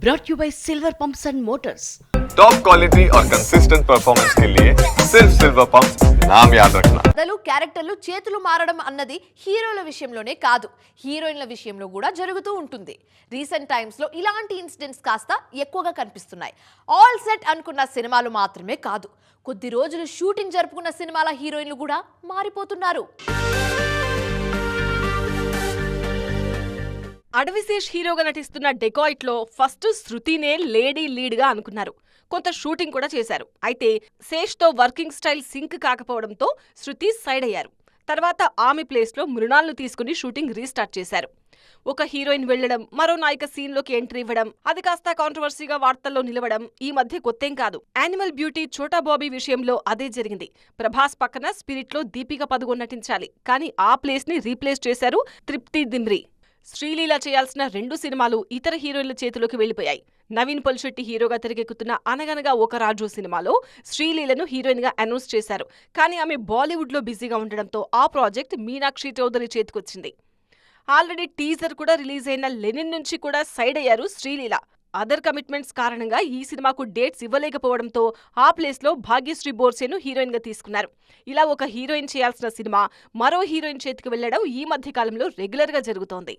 brought you by Silver Pumps and Motors. Top quality और consistent performance के लिए सिर्फ सिल्वर पंप नाम याद रखना కథలు క్యారెక్టర్లు చేతులు మారడం అన్నది హీరోల విషయంలోనే కాదు హీరోయిన్ల విషయంలో కూడా జరుగుతూ ఉంటుంది రీసెంట్ టైమ్స్లో ఇలాంటి ఇన్సిడెంట్స్ కాస్త ఎక్కువగా కనిపిస్తున్నాయి ఆల్ సెట్ అనుకున్న సినిమాలు మాత్రమే కాదు కొద్ది రోజులు షూటింగ్ జరుపుకున్న సినిమాల హీరోయిన్లు కూడా మారిపోతున్నారు అడవిశేష్ హీరోగా నటిస్తున్న డెకాయిట్లో ఫస్ట్ శృతినే లేడీ లీడ్గా అనుకున్నారు. కొంత షూటింగ్ కూడా చేశారు. అయితే శేష్తో వర్కింగ్ స్టైల్ సింక్ కాకపోవడంతో శృతి సైడ్ అయ్యారు. తర్వాత ఆమె ప్లేస్లో మృణాలను తీసుకుని షూటింగ్ రీస్టార్ట్ చేశారు. ఒక హీరోయిన్ వెళ్ళడం మరో నాయక సీన్లోకి ఎంట్రీ ఇవ్వడం అది కాస్త కాంట్రవర్సీగా వార్తల్లో నిలవడం ఈ మధ్య కొత్తేం కాదు. యానిమల్ బ్యూటీ చోటా బాబీ విషయంలో అదే జరిగింది. ప్రభాస్ పక్కన స్పిరిట్లో దీపిక పదుగొన్ నటించాలి కానీ ఆ ప్లేస్ని రీప్లేస్ చేశారు తృప్తి దిమ్రి. శ్రీలీల చేయాల్సిన రెండు సినిమాలు ఇతర హీరోయిన్ల చేతిలోకి వెళ్ళిపోయాయి నవీన్ పొలిశెట్టి హీరోగా తెరకెక్కుతున్న అనగనగా ఒక రాజు సినిమాలో శ్రీలీలను హీరోయిన్గా అనౌన్స్ చేశారు. కానీ ఆమె బాలీవుడ్లో బిజీగా ఉండడంతో ఆ ప్రాజెక్ట్ మీనాక్షి చౌదరి చేతికొచ్చింది. ఆల్రెడీ టీజర్ కూడా రిలీజ్ అయిన లెనిన్ నుంచి కూడా సైడ్ అయ్యారు శ్రీలీల. అదర్ కమిట్మెంట్స్ కారణంగా ఈ సినిమాకు డేట్స్ ఇవ్వలేకపోవడంతో ఆ ప్లేస్లో భాగ్యశ్రీ బోర్సేను హీరోయిన్గా తీసుకున్నారు. ఇలా ఒక హీరోయిన్ చేయాల్సిన సినిమా మరో హీరోయిన్ చేతికి వెళ్ళడం ఈ మధ్యకాలంలో రెగ్యులర్గా రెగ్యులర్గా జరుగుతోంది.